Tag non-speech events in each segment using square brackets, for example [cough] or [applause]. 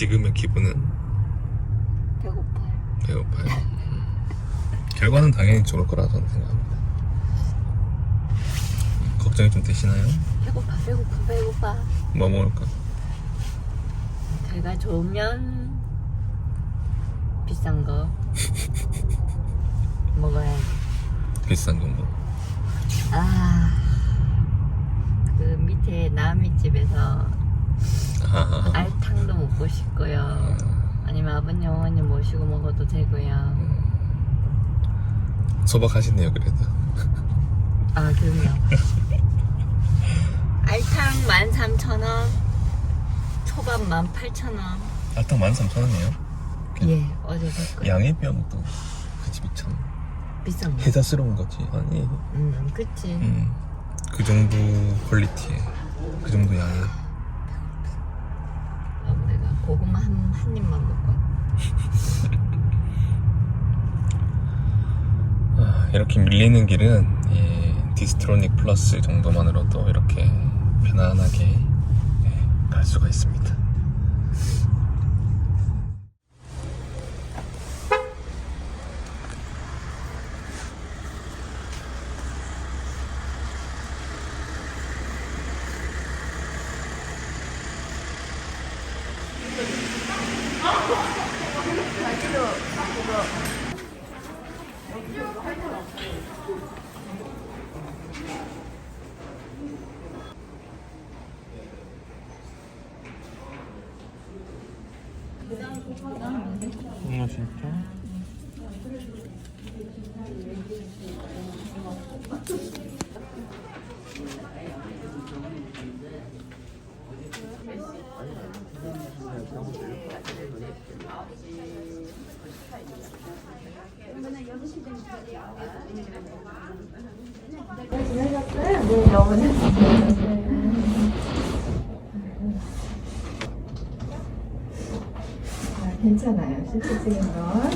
지금의 기분은 배고파요. 배고파요. 음. 결과는 당연히 좋을 거라 저는 생각합니다. 음, 걱정이 좀 되시나요? 배고파, 배고파, 배고파. 뭐 먹을까? 배가 좋으면 비싼 거 [laughs] 먹어야 비싼 거 뭐. 아, 그 밑에 남이 집에서 아, 알탕도 먹고 싶고요. 아니면 아버님, 어머님 모시고 먹어도 되고요. 소박하시네요 그래도. [laughs] 아, 그럼요. [laughs] 알탕 13,000원, 초밥 18,000원. 알탕 13,000원이에요? 예, 어제. 양에 비하면 또그 집이 참 비싼 거. 혜자스러운 거지. 아니, 음, 그치. 음, 그 정도 퀄리티에 그 정도 내가 고구마 한, 한 입만 먹고. 아, 이렇게 밀리는 길은 이 디스트로닉 플러스 정도만으로도 이렇게 편안하게 예, 갈 수가 있습니다. 아 진짜? 네, 너무 아, 괜찮아요. 실제 찍은 건.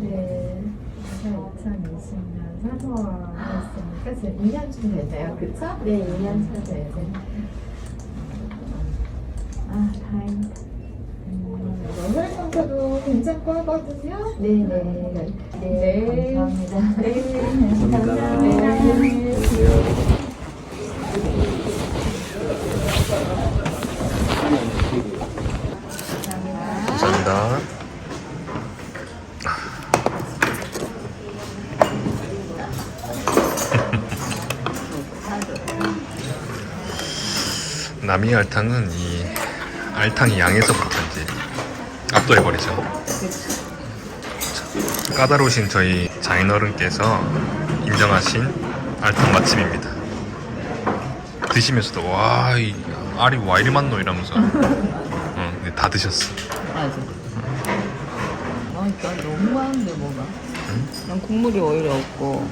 네, 제가 2020년 사서했으니까 지금 2년쯤 됐네요. 그쵸? 네, 2년 차 돼요. 아, 다행이다. 하거든요. 네네. 네, 감사합니다. 네, 감사합니다. 감사합니다. 남이 알탕은 이 알탕이 양에서부터 이제 압도해버리죠. 까다로우신 저희 장인어른께서 인정하신 알탕 맛집입니다. 드시면서도 와, 이 알이 와 이리 많노 이러면서 어, 근데 다 드셨어. 맞아. 아, 나 너무 많은데, 뭐가. 난 국물이 오히려 없고.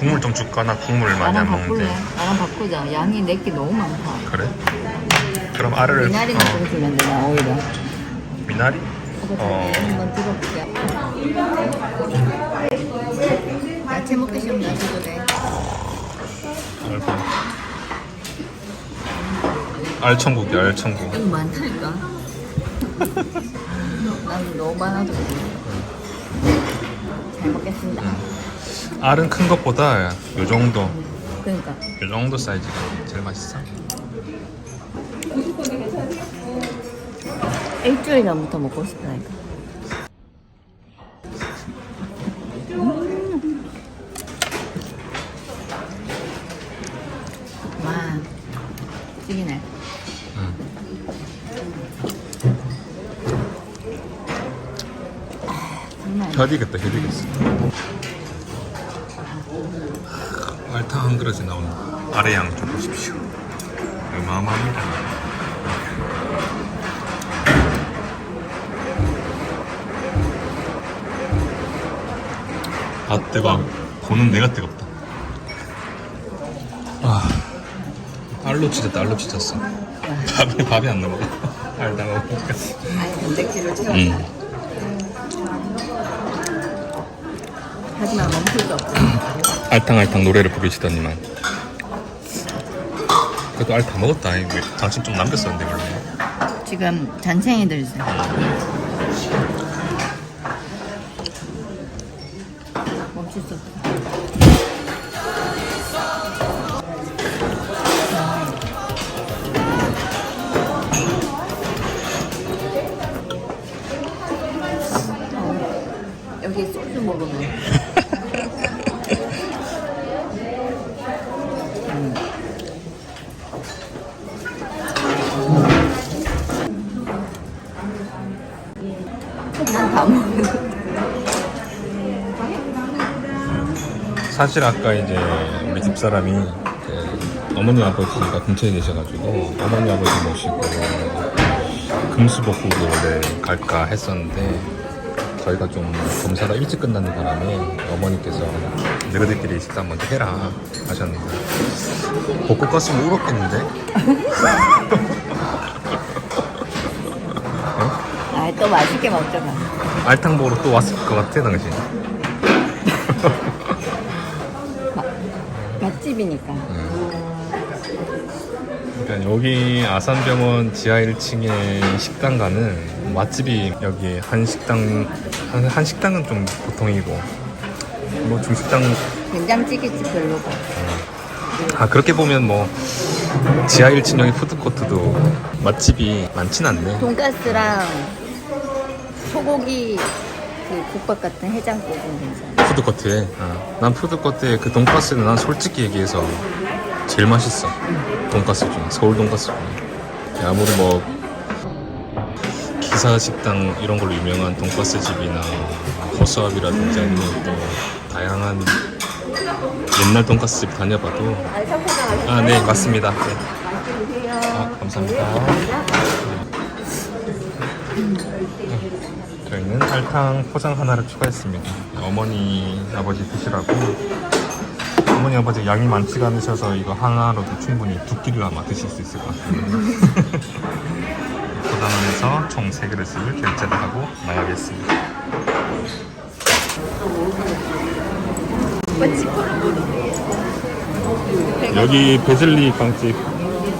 국물 좀 줄까? 나 국물 많이 나랑 안 바꿀래? 먹는데. 나랑 바꾸자. 양이 내게 너무 많다. 그래? 그럼 알을 미나리만 어, 좀 주면 되나, 오히려. 미나리? 어. 한번 들어볼게. 야채 먹기 싫으면 야채도 돼. 아이고. 알천국이 알천국. 이거 많다니까. [laughs] 난 너무 많아서. 잘 먹겠습니다. 알은 큰 것보다 요 정도, 그러니까. 요 정도 사이즈가 제일 맛있어. 일주일 전부터 먹고 싶다니까. 음. 와, 아니야. 혀디겠다, 혀디겠어. 알탕 한 그릇에 나온 아래 양 좀 보십시오. 어마어마합니다. 아 뜨거. 고는 내가 뜨겁다. 아, 알로 찢었다. 알로 찢었어. 밥이 밥이 안 넘어가. 알다 먹으니까. 아니, 단백질을 채워. 음. 하지만 멈출 수 없어. 알탕알탕 노래를 부르시더니만 그래도 알 다 먹었다. 당신 좀 남겼었는데 원래. 지금 잔챙이들 있어. 멈 없어. 여기 소주 먹으면 난다 먹는 사실 아까 이제 우리 집사람이 그 어머니 아버지가 근처에 계셔가지고 어머니 아버지 모시고 금수복국을 원래 갈까 했었는데 저희가 좀 검사가 일찍 끝나는 바람에 어머니께서 너희들끼리 식사 먼저 해라 하셨는데 복국 갔으면 울었겠는데? 아, 또 맛있게 먹자. 봐. 알탕 먹으러 또 왔을 것 같아 당신 [laughs] 맛집이니까. 그러니까 여기 아산병원 지하 1층에 식당 가는 맛집이 여기 한 식당 한, 한 식당은 좀 보통이고 뭐 중식당 된장찌개집 별로고. 아 그렇게 보면 뭐 지하 1층 여기 푸드코트도 맛집이 많진 않네 돈가스랑 소고기 그 국밥 같은 해장국은 괜찮아. 푸드코트에? 아, 난 푸드코트에 그 돈가스는 난 솔직히 얘기해서 제일 맛있어. 돈가스 중에 서울 돈가스 중에. 아무리 뭐 기사 식당 이런 걸로 유명한 돈가스 집이나 허수아비라든지 아니면 또 다양한 옛날 돈가스 집 다녀봐도. 아네 맞습니다. 네. 아, 감사합니다 저희는 알탕 포장 하나를 추가했습니다. 어머니, 아버지 드시라고. 어머니, 아버지 양이 많지가 않으셔서 이거 하나로도 충분히 두 끼를 아마 드실 수 있을 것 같아요. 포장을 [laughs] 해서 총세 그릇을 결제를 하고 나가겠습니다. 여기 베즐리 빵집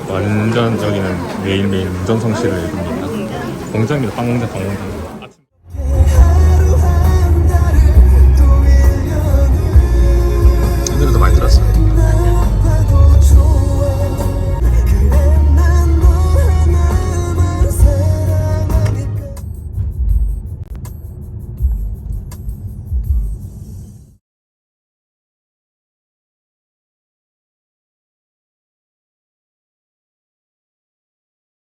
완전 여기는 매일매일 운전 성실을 해줍니다. 공장입니다. 빵공장, 빵공장.